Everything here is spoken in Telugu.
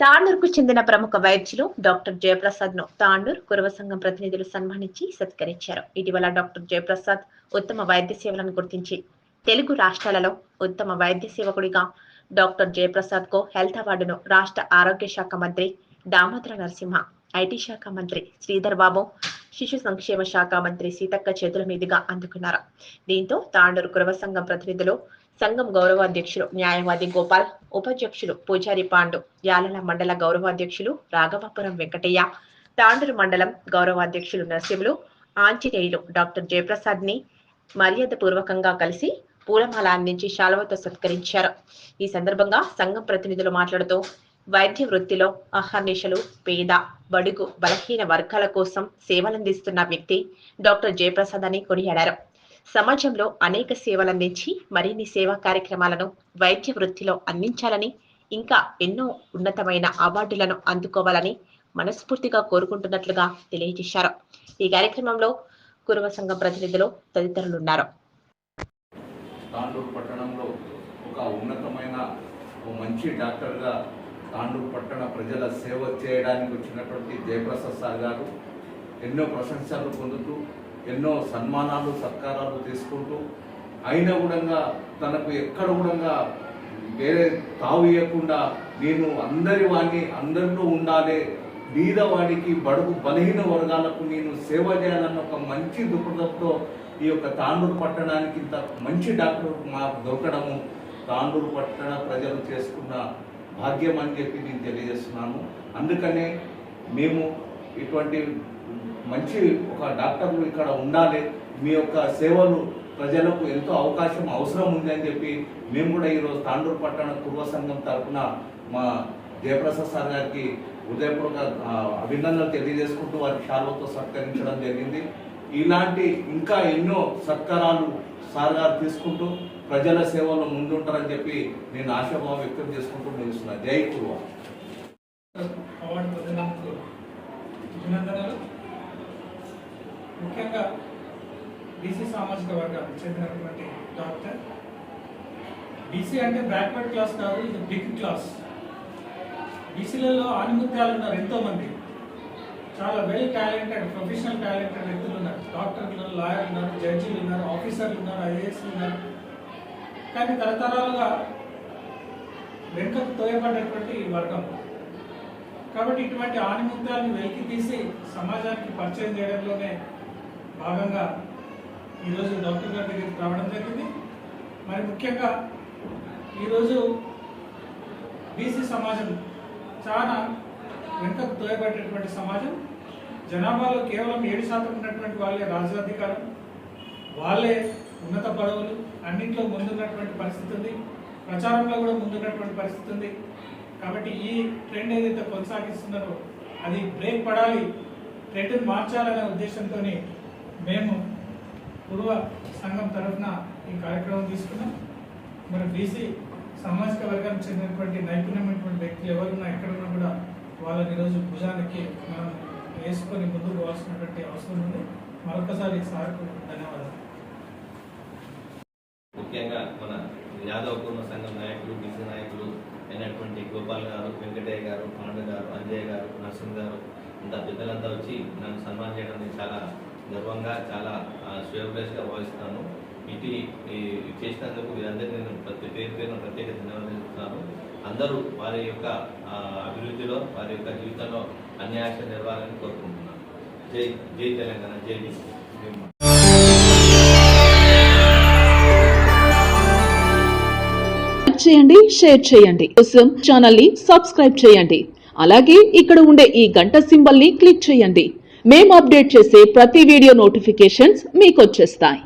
తాండూరుకు చెందిన ప్రముఖ వైద్యులు డాక్టర్ జయప్రసాద్ను తాండూర్ కురవ సంఘం ప్రతినిధులు సన్మానించి సత్కరించారు. ఇటీవల డాక్టర్ జయప్రసాద్ ఉత్తమ వైద్య సేవలను గుర్తించి తెలుగు రాష్ట్రాలలో ఉత్తమ వైద్య సేవకుడిగా డాక్టర్ జయప్రసాద్కు హెల్త్ అవార్డును రాష్ట్ర ఆరోగ్య శాఖ మంత్రి దామోదర నరసింహ ఐటీ శాఖ మంత్రి శ్రీధర్ బాబు శిశు సంక్షేమ శాఖ మంత్రి సీతక్క చేతుల మీదుగా అందుకున్నారు. దీంతో తాండూరు కురవ సంఘం ప్రతినిధులు సంఘం గౌరవాధ్యక్షులు న్యాయవాది గోపాల్ ఉపాధ్యక్షులు పూజారి పాండు యాలల మండల గౌరవాధ్యక్షులు రాఘవాపురం వెంకటయ్య తాండూరు మండలం గౌరవాధ్యక్షులు నరసింహులు ఆంజనేయులు డాక్టర్ జయప్రసాద్ని మర్యాద పూర్వకంగా కలిసి పూలమాల అందించి శాలువతో సత్కరించారు. ఈ సందర్భంగా సంఘం ప్రతినిధులు మాట్లాడుతూ వైద్య వృత్తిలో అహర్నిశలు పేద బడుగు బలహీన వర్గాల కోసం సేవలందిస్తున్న వ్యక్తి డాక్టర్ జయప్రసాద్ అని కొనియాడారు. సమాజంలో అనేక సేవలందించి మరిన్ని సేవా కార్యక్రమాలను వైద్య వృత్తిలో అందించాలని ఇంకా ఎన్నో ఉన్నతమైన అవార్డులను అందుకోవాలని మనస్ఫూర్తిగా కోరుకుంటున్నట్లుగా తెలియజేశారు. ఈ కార్యక్రమంలో కురువ సంఘం ప్రతినిధులు తదితరులున్నారు. తాండూరు పట్టణంలో ఒక ఉన్నతమైన మంచి డాక్టర్గా తాండూరు పట్టణ ప్రజల సేవ చేయడానికి వచ్చినటువంటి జయప్రసాద్ సార్ గారు ఎన్నో ప్రశంసలు పొందుతూ ఎన్నో సన్మానాలు సత్కారాలు తీసుకుంటూ అయినా కూడా తనకు ఎక్కడ కూడా వేరే తావు ఇవ్వకుండా నేను అందరి వాడిని అందరిలో ఉండాలి బీదవాడికి బడుగు బలహీన వర్గాలకు నేను సేవ చేయాలన్న ఒక మంచి దృక్పథంతో ఈ యొక్క తాండూరు పట్టణానికి ఇంత మంచి డాక్టర్ మాకు దొరకడము తాండూరు పట్టణ ప్రజలు చేసుకున్న భాగ్యం అని చెప్పి నేను తెలియజేస్తున్నాను. అందుకనే మేము ఇటువంటి మంచి ఒక డాక్టర్లు ఇక్కడ ఉండాలి. మీ యొక్క సేవలు ప్రజలకు ఎంతో అవకాశం అవసరం ఉంది అని చెప్పి మేము కూడా ఈరోజు తాండూరు పట్టణ కుర్వ సంఘం తరఫున మా జయప్రసాద్ సార్ గారికి ఉదయపూర్వక అభినందనలు తెలియజేసుకుంటూ వారి శాలువతో సత్కరించడం జరిగింది. ఇలాంటి ఇంకా ఎన్నో సత్కారాలు సార్ గారు తీసుకుంటూ ప్రజల సేవలో ముందుంటారని చెప్పి నేను ఆశాభావం వ్యక్తం చేసుకుంటూ ముగిస్తున్నాను జై కురువా అభినందనలు. ముఖ్యంగా బీసీ సామాజిక వర్గానికి చెందినటువంటి డాక్టర్. బీసీ అంటే బ్యాక్వర్డ్ క్లాస్ కాదు ఇది బిగ్ క్లాస్. బీసీలలో ఆనిముత్యాలు ఉన్నారు ఎంతో మంది చాలా వెల్ టాలెంటెడ్ ప్రొఫెషనల్ టాలెంటెడ్ వ్యక్తులు ఉన్నారు. డాక్టర్లు ఉన్నారు లాయర్లు ఉన్నారు జడ్జీలు ఉన్నారు ఆఫీసర్లు ఉన్నారు ఐఏఎస్లు ఉన్నారు. కానీ తరతరాలుగా వెనుకకు తోయబడ్డటువంటి వర్గం. కాబట్టి ఇటువంటి ఆనిముత్యాలను వెలికి తీసి సమాజానికి పరిచయం చేయడంలోనే భాగంగా ఈరోజు డాక్టర్ గారి దగ్గరికి రావడం జరిగింది. మరి ముఖ్యంగా ఈరోజు బీసీ సమాజం చాలా వెనుకకు తోయబడేటువంటి సమాజం జనాభాలో కేవలం ఏడు శాతం ఉన్నటువంటి వాళ్ళే రాజ్యాధికారం వాళ్ళే ఉన్నత పదవులు అన్నింటిలో ముందున్నటువంటి పరిస్థితి ఉంది ప్రచారంలో కూడా ముందున్నటువంటి పరిస్థితి ఉంది. కాబట్టి ఈ ట్రెండ్ ఏదైతే కొనసాగిస్తున్నారో అది బ్రేక్ పడాలి ట్రెండ్ మార్చాలనే ఉద్దేశంతో మేము పూర్వ సంఘం తరఫున ఈ కార్యక్రమం తీసుకున్నాం. మరి బీసీ సామాజిక వర్గానికి చెందినటువంటి నైపుణ్యమైనటువంటి వ్యక్తులు ఎవరున్నా ఎక్కడున్నా కూడా వాళ్ళని ఈరోజు భుజానికి మనం వేసుకొని ముందుకు పోవాల్సినటువంటి అవసరం ఉంది. మరొకసారి సార్కు ధన్యవాదాలు. ముఖ్యంగా మన యాదవ పూర్ణ సంఘం నాయకులు బీసీ నాయకులు అయినటువంటి గోపాల్ గారు వెంకటయ్య గారు పాండ గారు అంజయ్య గారు నరసింహ్ గారు ఇంత పెద్దలంతా వచ్చి నన్ను సన్మానం చేయడం చాలా గర్వంగా చాలా శ్రేయోభిలాషిగా భావిస్తాను. ఇటు చేసినందుకు వీరందరికీ నేను ప్రతి పేరు పేరు ప్రత్యేక ధన్యవాదాలు చెప్తున్నాను అందరూ వారి యొక్క అభివృద్ధిలో వారి యొక్క జీవితంలో అన్యాయాశ నిర్వాహాలని కోరుకుంటున్నాను జై జై తెలంగాణ జై బీసీ చేయండి షేర్ చేయండి. కోసం ఛానల్ని సబ్స్క్రైబ్ చేయండి. అలాగే ఇక్కడ ఉండే ఈ గంట సింబల్ని క్లిక్ చేయండి. మేము అప్డేట్ చేసే ప్రతి వీడియో నోటిఫికేషన్స్ మీకు వచ్చేస్తాయి.